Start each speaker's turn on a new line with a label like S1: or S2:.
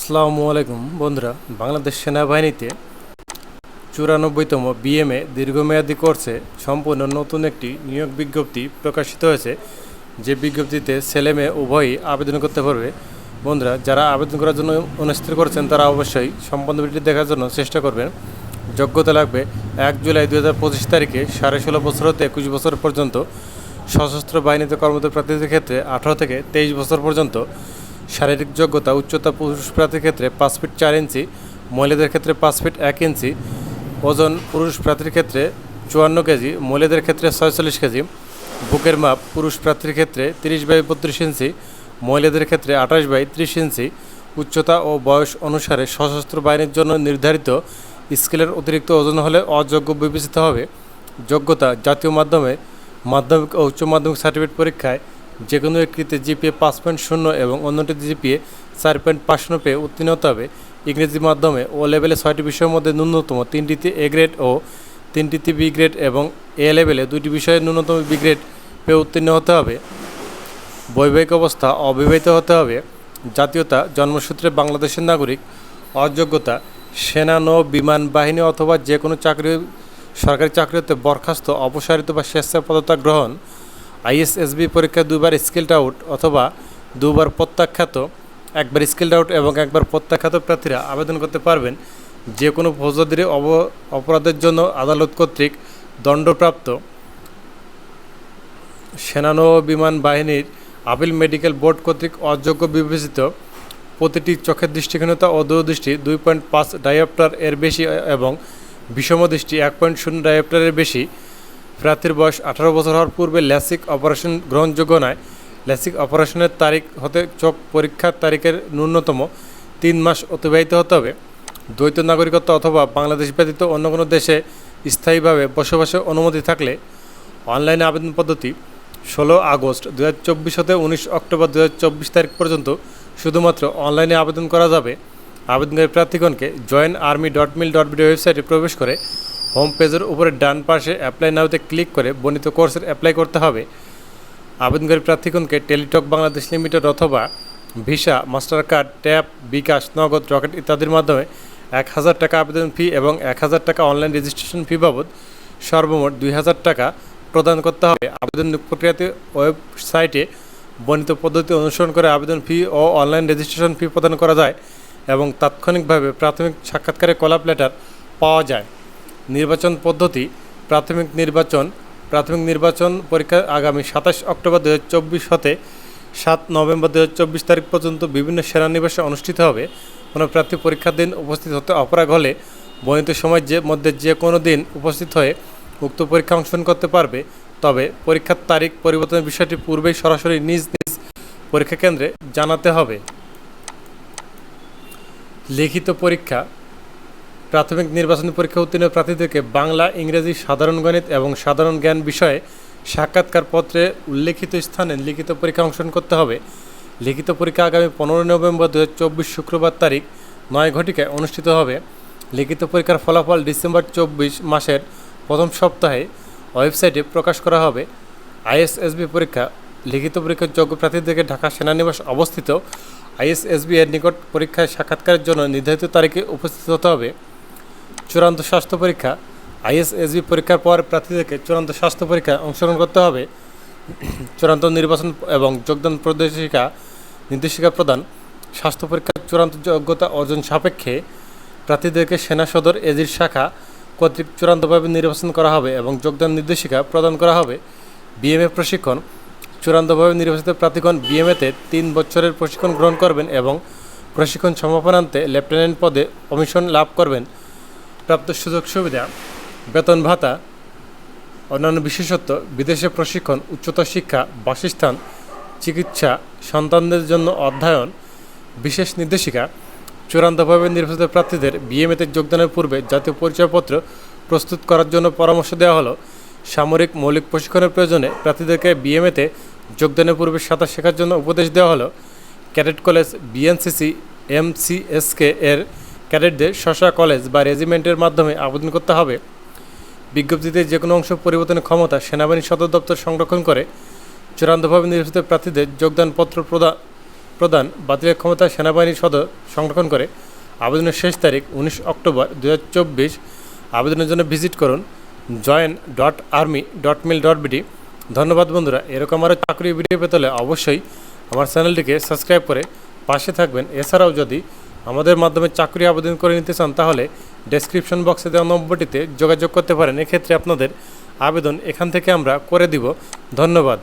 S1: আসসালামু আলাইকুম বন্ধুরা, বাংলাদেশ সেনাবাহিনীতে চুরানব্বইতম বিএমএ দীর্ঘমেয়াদী কোর্সে সম্পূর্ণ নতুন একটি নিয়োগ বিজ্ঞপ্তি প্রকাশিত হয়েছে, যে বিজ্ঞপ্তিতে ছেলে মেয়ে উভয়ই আবেদন করতে পারবে। বন্ধুরা, যারা আবেদন করার জন্য অনুস্থির করেছেন, তারা অবশ্যই ভিডিওটি দেখার জন্য চেষ্টা করবেন। যোগ্যতা লাগবে এক জুলাই দু হাজার পঁচিশ তারিখে সাড়ে ষোলো বছর হতে একুশ বছর পর্যন্ত। সশস্ত্র বাহিনীতে কর্মরত প্রার্থীদের ক্ষেত্রে আঠারো থেকে তেইশ বছর পর্যন্ত। শারীরিক যোগ্যতা, উচ্চতা পুরুষ প্রার্থীর ক্ষেত্রে পাঁচ ফিট চার ইঞ্চি, মহিলাদের ক্ষেত্রে পাঁচ ফিট এক ইঞ্চি, ওজন পুরুষ প্রার্থীর ক্ষেত্রে চুয়ান্ন কেজি, মহিলাদের ক্ষেত্রে ছয়চল্লিশ কেজি, বুকের মাপ পুরুষ প্রার্থীর ক্ষেত্রে তিরিশ বাই বত্রিশ ইঞ্চি, মহিলাদের ক্ষেত্রে আঠাশ বাই ত্রিশ ইঞ্চি, উচ্চতা ও বয়স অনুসারে সশস্ত্র বাহিনীর জন্য নির্ধারিত স্কেলের অতিরিক্ত ওজন হলে অযোগ্য বিবেচিত হবে। যোগ্যতা জাতীয় মাধ্যমে মাধ্যমিক ও উচ্চ মাধ্যমিক সার্টিফিকেট পরীক্ষায় যে কোনো একটিতে জিপিএ পাঁচ পয়েন্ট শূন্য এবং অন্যটিতে জিপিএ চার পয়েন্ট পাঁচ শূন্য পেয়ে উত্তীর্ণ হতে হবে। ইংরেজি মাধ্যমে ও লেভেলে ছয়টি বিষয়ের মধ্যে ন্যূনতম তিনটিতে এ গ্রেড ও তিনটিতে বি গ্রেড এবং এ লেভেলে দুইটি বিষয়ে ন্যূনতম বি গ্রেড পেয়ে উত্তীর্ণ হতে হবে। বৈবাহিক অবস্থা অবিবাহিত হতে হবে। জাতীয়তা, জন্মসূত্রে বাংলাদেশের নাগরিক, অযোগ্যতা, সেনা, নৌ, বিমান, বাহিনী অথবা যে কোনো চাকরি, সরকারি চাকরিতে বরখাস্ত, অপসারিত বা স্বেচ্ছায় পদত্যাগ গ্রহণ। আইএসএসবি পরীক্ষা দুবার স্কিলড আউট অথবা দুবার প্রত্যাখ্যাত, একবার স্কিলড আউট এবং একবার প্রত্যাখ্যাত প্রার্থীরা আবেদন করতে পারবেন। যে কোনো ফৌজদারি অব, অপরাধের জন্য আদালত কর্তৃক দণ্ডপ্রাপ্ত সেনানো বিমান বাহিনীর আপিল মেডিকেল বোর্ড কর্তৃক অযোগ্য বিবেচিত প্রতিটি চোখের দৃষ্টিহীনতা ও দূরদৃষ্টি দুই পয়েন্ট পাঁচ ডায়োপ্টার এর বেশি এবং বিষম দৃষ্টি এক পয়েন্ট শূন্য ডায়োপ্টারের বেশি প্রার্থীর বয়স আঠারো বছর হওয়ার পূর্বে ল্যাসিক অপারেশন গ্রহণযোগ্য নয়। ল্যাসিক অপারেশনের তারিখ হতে চোখ পরীক্ষার তারিখের ন্যূনতম তিন মাস অতিবাহিত হতে হবে। দ্বৈত নাগরিকত্ব অথবা বাংলাদেশ ব্যতীত অন্য কোনো দেশে স্থায়ীভাবে বসবাসের অনুমতি থাকলে অনলাইনে আবেদন পদ্ধতি ষোলো আগস্ট দু হাজার চব্বিশ হতে উনিশ অক্টোবর দু হাজার চব্বিশ তারিখ পর্যন্ত শুধুমাত্র অনলাইনে আবেদন করা যাবে। আবেদনকারী প্রার্থীগণকে join army dot mil dot BD ওয়েবসাইটে প্রবেশ করে হোম পেজের উপরে ডান পাশে অ্যাপ্লাই নাওতে ক্লিক করে বর্ণিত কোর্সের অ্যাপ্লাই করতে হবে। আবেদনকারী প্রার্থীগণকে টেলিটক বাংলাদেশ লিমিটেড অথবা visa master card Tap bKash, Nagad, Rocket ইত্যাদির মাধ্যমে এক হাজার টাকা আবেদন ফি এবং এক হাজার টাকা অনলাইন রেজিস্ট্রেশন ফি বাবদ সর্বমোট দুই হাজার টাকা প্রদান করতে হবে। আবেদন প্রক্রিয়াতে ওয়েবসাইটে বর্ণিত পদ্ধতি অনুসরণ করে আবেদন ফি ও অনলাইন রেজিস্ট্রেশন ফি প্রদান করা যায় এবং তাৎক্ষণিকভাবে প্রাথমিক সাক্ষাৎকারে কলাপ লেটার পাওয়া যায়। নির্বাচন পদ্ধতি, প্রাথমিক নির্বাচন প্রাথমিক নির্বাচন পরীক্ষা আগামী সাতাশ অক্টোবর দু হতে সাত নভেম্বর দু তারিখ পর্যন্ত বিভিন্ন সেনানিবাসে অনুষ্ঠিত হবে। কোনো প্রার্থী পরীক্ষার দিন উপস্থিত হতে অপরাগ হলে বর্ণিত সময় যে মধ্যে যে কোনো দিন উপস্থিত হয়ে উক্ত পরীক্ষা অংশগ্রহণ করতে পারবে। তবে পরীক্ষার তারিখ পরিবর্তনের বিষয়টি পূর্বেই সরাসরি নিজ নিজ পরীক্ষা কেন্দ্রে জানাতে হবে। লিখিত পরীক্ষা প্রাথমিক নির্বাচনী পরীক্ষা উত্তীর্ণ প্রার্থীদেরকে বাংলা, ইংরেজি, সাধারণ গণিত এবং সাধারণ জ্ঞান বিষয়ে সাক্ষাৎকার পত্রে উল্লেখিত স্থানে লিখিত পরীক্ষা অংশগ্রহণ করতে হবে। লিখিত পরীক্ষা আগামী পনেরোই নভেম্বর দু হাজার চব্বিশ শুক্রবার তারিখ নয় ঘটিকায় অনুষ্ঠিত হবে। লিখিত পরীক্ষার ফলাফল ডিসেম্বর চব্বিশ মাসের প্রথম সপ্তাহে ওয়েবসাইটে প্রকাশ করা হবে। আইএসএসবি পরীক্ষা, লিখিত পরীক্ষার যোগ্য প্রার্থীদেরকে ঢাকা সেনানিবাস অবস্থিত। আইএসএসবি এর নিকট পরীক্ষায় সাক্ষাৎকারের জন্য নির্ধারিত তারিখে উপস্থিত হতে হবে। চূড়ান্ত স্বাস্থ্য পরীক্ষা, আইএসএসবি পরীক্ষার পর প্রার্থীদেরকে চূড়ান্ত স্বাস্থ্য পরীক্ষায় অংশগ্রহণ করতে হবে। চূড়ান্ত নির্বাচন এবং যোগদান প্রদেশিকা নির্দেশিকা প্রদান, স্বাস্থ্য পরীক্ষার চূড়ান্ত যোগ্যতা অর্জন সাপেক্ষে প্রার্থীদেরকে সেনা সদর এজির শাখা কর্তৃক চূড়ান্তভাবে নির্বাচন করা হবে এবং যোগদান নির্দেশিকা প্রদান করা হবে। বিএমএ প্রশিক্ষণ, চূড়ান্তভাবে নির্বাচিত প্রার্থীগণ বিএমএতে তিন বছরের প্রশিক্ষণ গ্রহণ করবেন এবং প্রশিক্ষণ সমাপনান্তে লেফটেন্যান্ট পদে কমিশন লাভ করবেন। প্রাপ্ত সুযোগ সুবিধা, বেতন ভাতা, অন্যান্য বিশেষত্ব, বিদেশে প্রশিক্ষণ, উচ্চতর শিক্ষা, বাসস্থান, চিকিৎসা, সন্তানদের জন্য অধ্যয়ন, বিশেষ নির্দেশিকা, চূড়ান্তভাবে নির্বাচিত প্রার্থীদের বিএমএতে যোগদানের পূর্বে জাতীয় পরিচয়পত্র প্রস্তুত করার জন্য পরামর্শ দেওয়া হলো। সামরিক মৌলিক প্রশিক্ষণের প্রয়োজনে প্রার্থীদেরকে বিএমএতে যোগদানের পূর্বে সাঁতার শেখার জন্য উপদেশ দেওয়া হলো। ক্যাডেট কলেজ বিএনসিসি এমসিএসকে এর ক্যাডেটদের শশা কলেজ বা রেজিমেন্টের মাধ্যমে আবেদন করতে হবে। বিজ্ঞপ্তিতে যে কোনো অংশ পরিবর্তনের ক্ষমতা সেনাবাহিনী সদর দপ্তর সংরক্ষণ করে। চূড়ান্তভাবে নির্বাচিত প্রার্থীদের যোগদানপত্র প্রদান প্রদান, বাতিলের ক্ষমতা সেনাবাহিনী সদর সংরক্ষণ করে। আবেদনের শেষ তারিখ উনিশ অক্টোবর দু হাজার চব্বিশ। আবেদনের জন্য ভিজিট করুন join dot army dot mil dot BD ধন্যবাদ বন্ধুরা, এরকম আরও চাকরি ভিডিও পেতে হলে অবশ্যই আমার চ্যানেলটিকে সাবস্ক্রাইব করে পাশে থাকবেন। এছাড়াও যদি আমাদের মাধ্যমে চাকরি আবেদন করে নিতে চান, তাহলে ডেসক্রিপশন বক্সে দেওয়া নম্বরটিতে যোগাযোগ করতে পারেন। এক্ষেত্রে আপনাদের আবেদন এখান থেকে আমরা করে দিব। ধন্যবাদ।